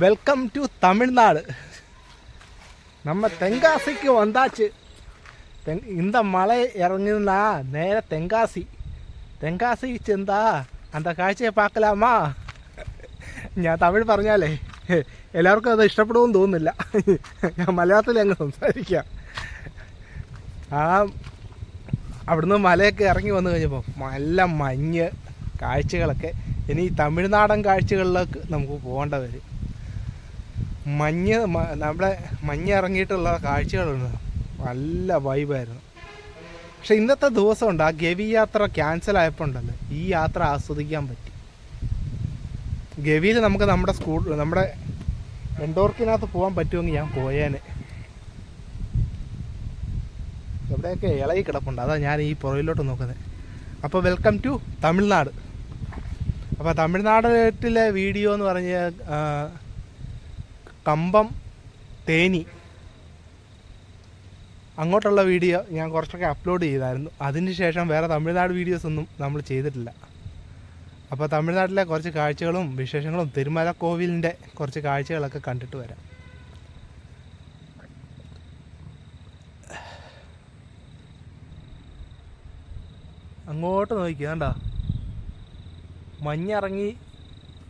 Welcome to Tamil Nadu நம்ம தென்காசிக்கு வந்தாச்சு தென் இந்த மலை இறங்குனா நேர தென்காசி തെങ്കാസി ചെന്താ അന്ത കാഴ്ചയെ പാക്കലാമാ ഞാൻ തമിഴ് പറഞ്ഞാലേ എല്ലാവർക്കും അത് ഇഷ്ടപ്പെടുമെന്ന് തോന്നുന്നില്ല ഞാൻ മലയാളത്തിൽ അങ്ങ് സംസാരിക്കാം ആ അവിടുന്ന് മലയൊക്കെ ഇറങ്ങി വന്നു കഴിഞ്ഞപ്പോൾ നല്ല മഞ്ഞ് കാഴ്ചകളൊക്കെ ഇനി ഈ തമിഴ്നാടൻ കാഴ്ചകളിലേക്ക് നമുക്ക് പോകേണ്ട വരും മഞ്ഞ് നമ്മുടെ മഞ്ഞ് ഇറങ്ങിയിട്ടുള്ള കാഴ്ചകളുണ്ട്. നല്ല വൈബായിരുന്നു പക്ഷെ ഇന്നത്തെ ദിവസമുണ്ട് ആ ഗവി യാത്ര ക്യാൻസൽ ആയപ്പോൾ ഉണ്ടല്ലോ ഈ യാത്ര ആസ്വദിക്കാൻ പറ്റി. ഗവിയിൽ നമുക്ക് നമ്മുടെ സ്കൂൾ നമ്മുടെ എൻഡോർക്കിനകത്ത് പോകാൻ പറ്റുമെങ്കിൽ ഞാൻ പോയേനെ. എവിടെയൊക്കെ ഇളകി കിടപ്പുണ്ട്. അതാ ഞാൻ ഈ പുറകിലോട്ട് നോക്കുന്നത് അപ്പോൾ വെൽക്കം ടു തമിഴ്നാട്. അപ്പോൾ തമിഴ്നാട്ടിലെ വീഡിയോ എന്ന് പറഞ്ഞ ആ, കമ്പം തേനി. അങ്ങോട്ടുള്ള വീഡിയോ ഞാൻ കുറച്ചൊക്കെ അപ്ലോഡ് ചെയ്തായിരുന്നു. അതിന് ശേഷം വേറെ തമിഴ്നാട് വീഡിയോസ് ഒന്നും നമ്മൾ ചെയ്തിട്ടില്ല. അപ്പോൾ തമിഴ്നാട്ടിലെ കുറച്ച് കാഴ്ചകളും വിശേഷങ്ങളും തിരുമല കോവിലിന്റെ കുറച്ച് കാഴ്ചകളൊക്കെ കണ്ടിട്ട് വരാം. അങ്ങോട്ട് നോക്കിയാ കണ്ടോ? മഞ്ഞിറങ്ങി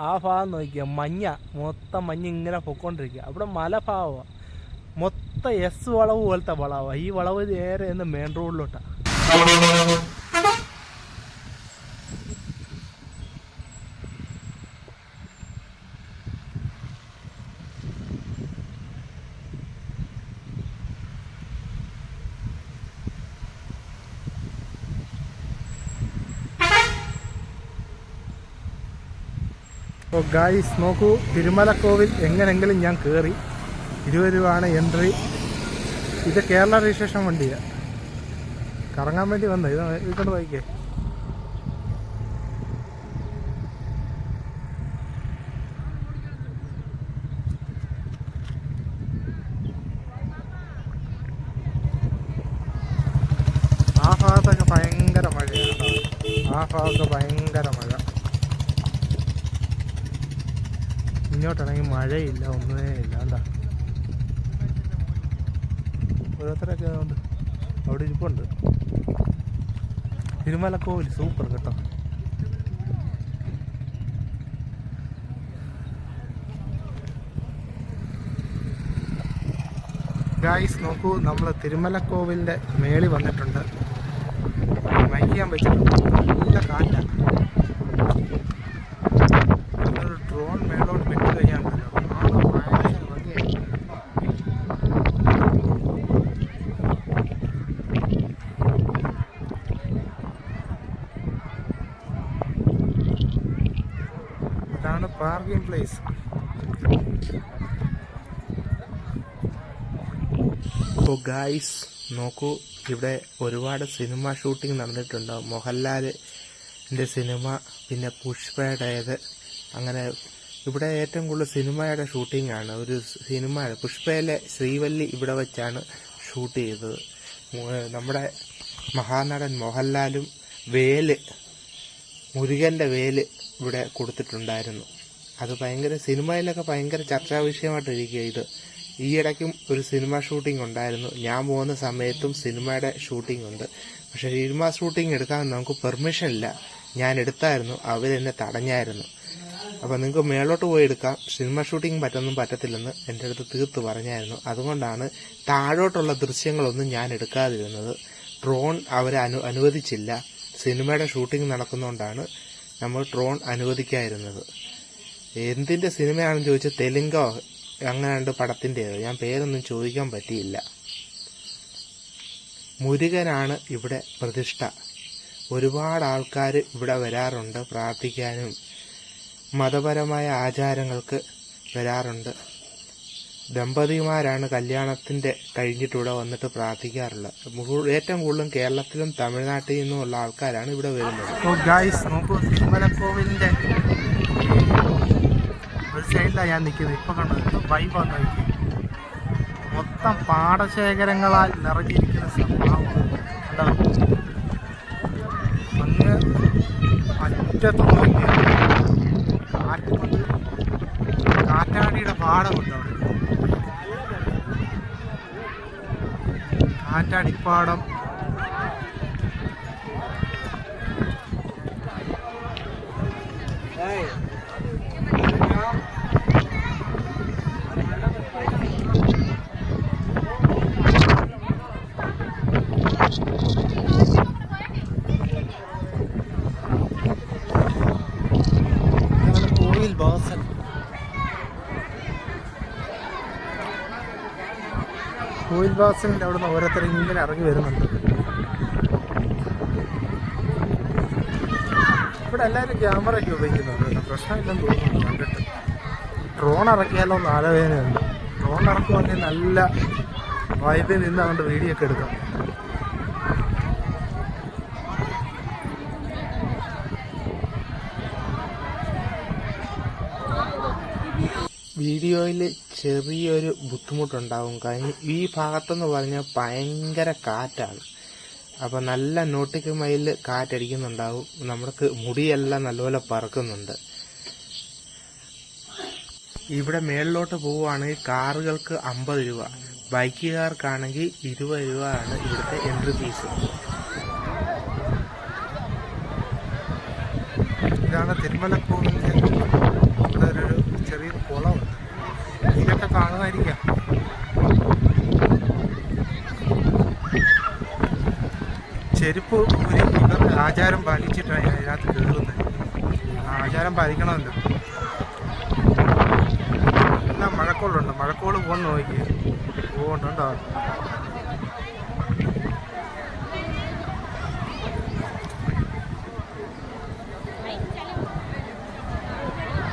ആ ഭാഗം നോക്കിയാൽ മഞ്ഞ മൊത്തം മഞ്ഞ ഇങ്ങനെ പൊക്കോണ്ടിരിക്കുക അവിടെ മലഭാവമാണ് മൊത്തം എസ് വളവ് പോലത്തെ വളവാണ് ഈ വളവ് നേരെ എന്ന് മെയിൻ റോഡിലോട്ടാണ് ഓ ഗായ്സ് നോക്കൂ തിരുമലക്കോവിൽ എങ്ങനെങ്കിലും ഞാൻ കയറി ഇരുപത് രൂപയാണ് എൻട്രി ഇത് കേരള രജിസ്ട്രേഷൻ വണ്ടിയാണ് കറങ്ങാൻ വേണ്ടി വന്നത്. ഇത് ഇതുകൊണ്ട് വായിക്കേ ആ ഭാഗത്തൊക്കെ ഭയങ്കര മഴയാണ് ആ ഭാഗത്ത് ഭയങ്കര മഴ. ഇങ്ങോട്ടാണെങ്കിൽ മഴയില്ല ഒന്നേ ഇല്ല എന്താ ഓരോരുത്തരൊക്കെ ഉണ്ട് അവിടെ ഇരിപ്പുണ്ട്. തിരുമലക്കോവിൽ സൂപ്പർ കേട്ടോ. ഗായ്സ് നോക്കൂ നമ്മൾ തിരുമലക്കോവിലിന്റെ മേളി വന്നിട്ടുണ്ട്. വൈകിയാൻ വെച്ചിട്ടുണ്ട്. നല്ല കാറ്റാണ് ഒരു ഡ്രോൺ മേളോട്ട് വിട്ട് കഴിയാണ്ടല്ലോ ആ ഭയങ്കര ഭംഗിയായി. ഇതാണ് പ്ലേസ് അപ്പോൾ ഗായ്സ് നോക്കൂ ഇവിടെ ഒരുപാട് സിനിമ ഷൂട്ടിംഗ് നടന്നിട്ടുണ്ട്. മോഹൻലാലിന്റെ സിനിമ പിന്നെ പുഷ്പയുടേത് അങ്ങനെ ഇവിടെ ഏറ്റവും കൂടുതൽ സിനിമയുടെ ഷൂട്ടിംഗ് ആണ്. ഒരു സിനിമ പുഷ്പയിലെ ശ്രീവല്ലി ഇവിടെ വെച്ചാണ് ഷൂട്ട് ചെയ്തത്. നമ്മുടെ മഹാനടൻ മോഹൻലാലും വേൽ മുരുകന്റെ വേൽ ഇവിടെ കൊടുത്തിട്ടുണ്ടായിരുന്നു. അത് ഭയങ്കര സിനിമയിലൊക്കെ ഭയങ്കര ചർച്ചാ വിഷയമായിട്ടിരിക്കുക ഇത്. ഈ ഇടയ്ക്കും ഒരു സിനിമ ഷൂട്ടിംഗ് ഉണ്ടായിരുന്നു. ഞാൻ പോകുന്ന സമയത്തും സിനിമയുടെ ഷൂട്ടിംഗ് ഉണ്ട്. പക്ഷെ സിനിമ ഷൂട്ടിംഗ് എടുക്കാൻ നമുക്ക് പെർമിഷൻ ഇല്ല. ഞാൻ എടുത്തായിരുന്നു. അവരെന്നെ തടഞ്ഞായിരുന്നു. അപ്പം നിങ്ങൾക്ക് മേളോട്ട് പോയി എടുക്കാം. സിനിമ ഷൂട്ടിംഗ് പറ്റൊന്നും പറ്റത്തില്ലെന്ന് എന്റെ അടുത്ത് തീർത്ത് പറഞ്ഞായിരുന്നു. അതുകൊണ്ടാണ് താഴോട്ടുള്ള ദൃശ്യങ്ങളൊന്നും ഞാൻ എടുക്കാതിരുന്നത്. ഡ്രോൺ അവരെ അനു അനുവദിച്ചില്ല. സിനിമയുടെ ഷൂട്ടിംഗ് നടക്കുന്നതുകൊണ്ടാണ് നമ്മൾ ഡ്രോൺ അനുവദിക്കാതിരുന്നത്. എന്തിന്റെ സിനിമയാണെന്ന് ചോദിച്ചാൽ തെലുങ്കോ അങ്ങനെ രണ്ട് പടത്തിന്റെത് ഞാൻ പേരൊന്നും ചോദിക്കാൻ പറ്റിയില്ല. മുരുകനാണ് ഇവിടെ പ്രതിഷ്ഠ. ഒരുപാട് ആൾക്കാർ ഇവിടെ വരാറുണ്ട് പ്രാർത്ഥിക്കാനും മതപരമായ ആചാരങ്ങൾക്ക് വരാറുണ്ട്. ദമ്പതിമാരാണ് കല്യാണത്തിന്റെ കഴിഞ്ഞിട്ട് ഇവിടെ വന്നിട്ട് പ്രാർത്ഥിക്കാറുള്ളത്. ഏറ്റവും കൂടുതലും കേരളത്തിലും തമിഴ്നാട്ടിൽ നിന്നുമുള്ള ആൾക്കാരാണ് ഇവിടെ വരുന്നത്. ഗായ്സ് നോക്കൂ തിരുമലക്കോവിലിന്റെ സൈഡിലാണ് ഞാൻ നിൽക്കുന്നത്. ഇപ്പൊ കണ്ടത് വൈബാന്ന് നോക്കി മൊത്തം പാടശേഖരങ്ങളാൽ നിറഞ്ഞിരിക്കുന്ന സംഭവമാണ്? അങ്ങ് അറ്റത്ത് കാറ്റ് കൊണ്ട് കാറ്റാടി കാറ്റാടിയുടെ പാടമുണ്ട് അവിടെ. കാറ്റാടിപ്പാടം ഇതാണ് കോയിൽ ബാസൻ കോയിൽ ബാസനിൽ അവിടുന്ന് ഓരോരുത്തർ ഇങ്ങനെ ഇറങ്ങി വരുന്നുണ്ട്. ഇവിടെ എല്ലാവരും ക്യാമറ ഒക്കെ ഉപയോഗിക്കുന്നുണ്ട്. പ്രശ്നമില്ലെന്ന് തോന്നുന്നു കണ്ടിട്ട്. ഡ്രോൺ ഇറക്കിയാലോ എന്ന് ആലോചനയുണ്ട്. ഡ്രോൺ ഇറക്കുവാണെങ്കിൽ നല്ല വൈബിൽ നിന്ന് അതുകൊണ്ട് വീഡിയോ ഒക്കെ എടുക്കാം. വീഡിയോയിൽ ചെറിയൊരു ബുദ്ധിമുട്ടുണ്ടാവും. കാരണം ഈ ഭാഗത്തെന്ന് പറഞ്ഞാൽ ഭയങ്കര കാറ്റാണ്. അപ്പോൾ നല്ല നോട്ടിക്ക് മയിൽ കാറ്റടിക്കുന്നുണ്ടാവും. നമ്മുടെ മുടിയെല്ലാം നല്ലപോലെ പറക്കുന്നുണ്ട്. ഇവിടെ മേളിലോട്ട് പോവുകയാണെങ്കിൽ കാറുകൾക്ക് അമ്പത് രൂപ. ബൈക്കുകാർക്കാണെങ്കിൽ ഇരുപത് രൂപ ആണ് ഇവിടുത്തെ എൻട്രി ഫീസ് ഇതാണ് തിരുമല ഇവിടെ ഒരു ചെറിയ കുളമുണ്ട് ഇതൊക്കെ കാണുമായിരിക്കാം. ചെരുപ്പ് ഒരു ആചാരം പാലിച്ചിട്ടാണ് അതിനകത്ത് കേൾക്കുന്നത് ആചാരം പാലിക്കണമല്ലോ. എല്ലാം മഴക്കോളുണ്ട്. മഴക്കോൾ പോകുന്ന നോക്കി. പോകുന്നുണ്ടോ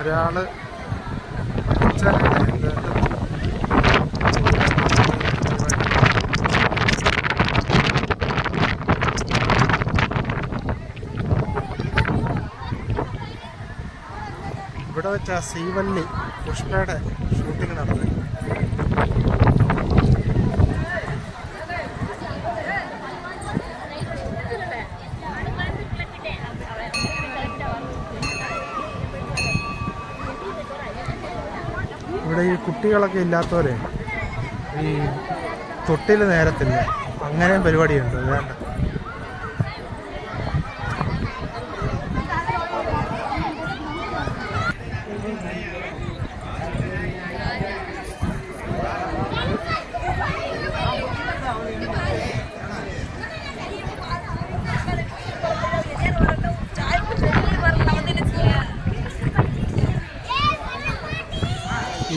ഒരാൾ ചെറിയ ഇത് വെച്ച സീവല്ലി പുഷ്പയുടെ ഷൂട്ടിംഗ് നടന്നത്. ഇവിടെ ഈ കുട്ടികളൊക്കെ ഇല്ലാത്തവരെ ഈ തൊട്ടിൽ നേരത്തില്ല? അങ്ങനെയും പരിപാടിയുണ്ട് വേണ്ട.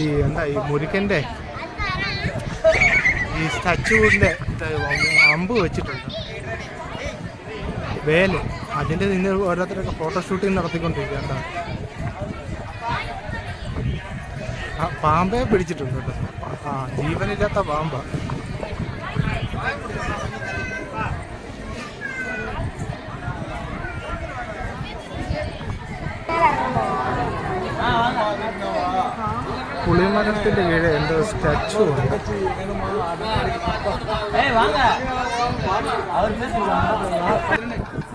ഈ എന്താ ഈ മുരുക്കന്റെ ഈ സ്റ്റാച്ചുവിന്റെ അമ്പ് വെച്ചിട്ടുണ്ട്. വേൽ. അതിന്റെ നിന്ന് ഓരോരുത്തരൊക്കെ ഫോട്ടോഷൂട്ടിങ് നടത്തിക്കൊണ്ടിരിക്കുക പാമ്പേ പിടിച്ചിട്ടുണ്ട് കേട്ടോ. ആ ജീവനില്ലാത്ത പാമ്പ. പുളിമരത്തിന്റെ കീഴെ എന്തോ സ്റ്റാച്ചു ഉണ്ട്.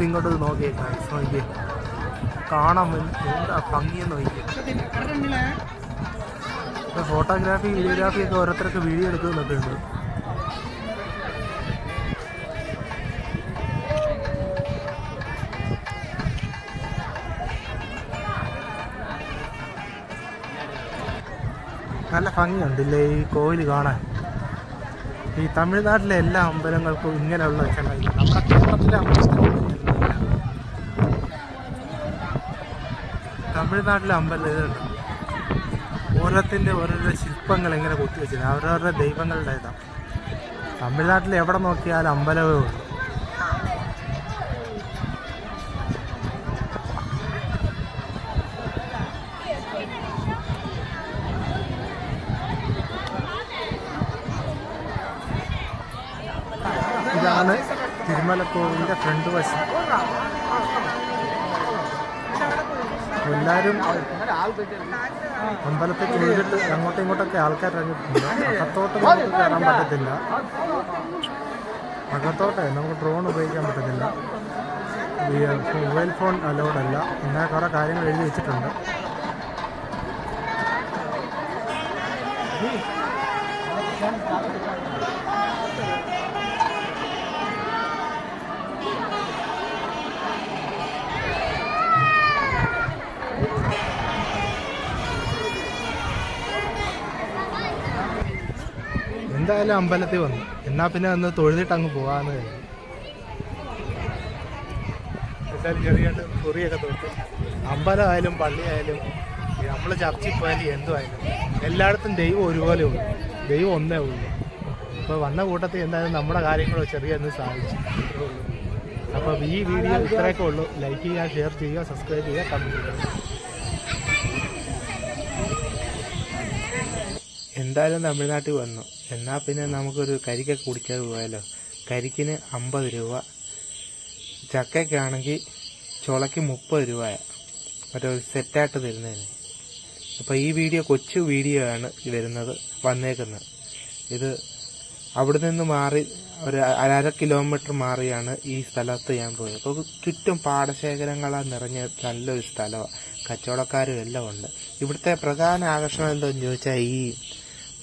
ഇങ്ങോട്ട് നോക്കിയേ നോക്കിയേ. കാണാൻ എന്താ ഭംഗിയെന്ന് നോക്കിയേ. ഫോട്ടോഗ്രാഫി വീഡിയോഗ്രാഫി ഒക്കെ ഓരോരുത്തരൊക്കെ വീഡിയോ എടുക്കുന്നൊക്കെ നല്ല ഭംഗിയുണ്ടല്ലേ ഈ കോയിൽ കാണാൻ? ഈ തമിഴ്നാട്ടിലെ എല്ലാ അമ്പലങ്ങൾക്കും ഇങ്ങനെയുള്ള കേരളത്തിലെ തമിഴ്നാട്ടിലെ അമ്പലം ഓരോത്തിന്റെ ഓരോരോ ശില്പങ്ങൾ ഇങ്ങനെ കൊത്തി കുത്തിവെച്ചിരുന്നു അവരവരുടെ ദൈവങ്ങളുടേതാണ്. തമിഴ്നാട്ടിൽ എവിടെ നോക്കിയാലും അമ്പലമേ ഉള്ളൂ. ഇതാണ് തിരുമലക്കോവിലിന്റെ ഫ്രണ്ട് വശം. എല്ലാവരും അമ്പലത്തിൽ കയറിയിട്ട് അങ്ങോട്ടും ഇങ്ങോട്ടൊക്കെ ആൾക്കാർ ഇറങ്ങിയിട്ടുണ്ട്. അകത്തോട്ട് കയറാൻ പറ്റത്തില്ല. അകത്തോട്ടെ നമുക്ക് ഡ്രോൺ ഉപയോഗിക്കാൻ പറ്റത്തില്ല. മൊബൈൽ ഫോൺ അലൗഡ് അല്ല. അങ്ങനെ കുറേ കാര്യങ്ങൾ എഴുതി വെച്ചിട്ടുണ്ട്. എന്തായാലും അമ്പലത്തിൽ വന്നു. എന്നാ പിന്നെ ഒന്ന് തൊഴുതിട്ട് അങ്ങ് പോവാന്ന് കരുതി. എന്തായാലും ചെറിയായിട്ട് അമ്പലമായാലും പള്ളിയായാലും നമ്മൾ ചർച്ചിൽ പോയാലും എന്തുമായാലും എല്ലായിടത്തും ദൈവം ഒരുപോലെ ഉള്ളു. ദൈവം ഒന്നേ ഉള്ളു. ഇപ്പോൾ വന്ന കൂട്ടത്തിൽ എന്തായാലും നമ്മുടെ കാര്യങ്ങൾ ചെറിയ ഒന്ന് സാധിച്ചു. അപ്പൊ അപ്പോൾ ഈ വീഡിയോ ഇത്രയൊക്കെ ഉള്ളൂ. ലൈക്ക് ചെയ്യുക ഷെയർ ചെയ്യുക സബ്സ്ക്രൈബ് ചെയ്യുക കമന്റ് ചെയ്യുക. എന്തായാലും തമിഴ്നാട്ടിൽ വന്നു. എന്നാൽ പിന്നെ നമുക്കൊരു കരിക്കൊക്കെ കുടിക്കാതെ പോയാലോ? കരിക്കിന് അമ്പത് രൂപ. ചക്കയ്ക്കാണെങ്കിൽ ചുളയ്ക്ക് മുപ്പത് രൂപയാണ് മറ്റേ സെറ്റായിട്ട് തരുന്നതിന്. അപ്പോൾ ഈ വീഡിയോ കൊച്ചു വീഡിയോ ആണ് വരുന്നത് വന്നേക്കുന്നത്. ഇത് അവിടെ നിന്ന് മാറി ഒരു അര കിലോമീറ്റർ മാറിയാണ് ഈ സ്ഥലത്ത് ഞാൻ പോയത്. അപ്പോൾ ചുറ്റും പാടശേഖരങ്ങളാൽ നിറഞ്ഞ നല്ലൊരു സ്ഥലമാണ് കച്ചവടക്കാരും എല്ലാം ഉണ്ട്. ഇവിടുത്തെ പ്രധാന ആകർഷണം എന്താണെന്ന് ചോദിച്ചാൽ ഈ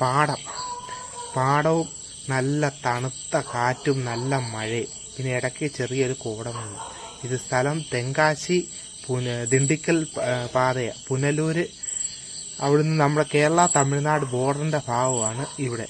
പാടം. പാടവും നല്ല തണുത്ത കാറ്റും നല്ല മഴയും. പിന്നെ ഇടയ്ക്ക് ചെറിയൊരു കോടമുണ്ട് ഇത് സ്ഥലം തെങ്കാശി പുന ദിണ്ടിക്കൽ പാതയാണ് പുനലൂര് അവിടുന്ന് നമ്മുടെ കേരള തമിഴ്നാട് ബോർഡറിന്റെ ഭാഗമാണ് ഇവിടെ.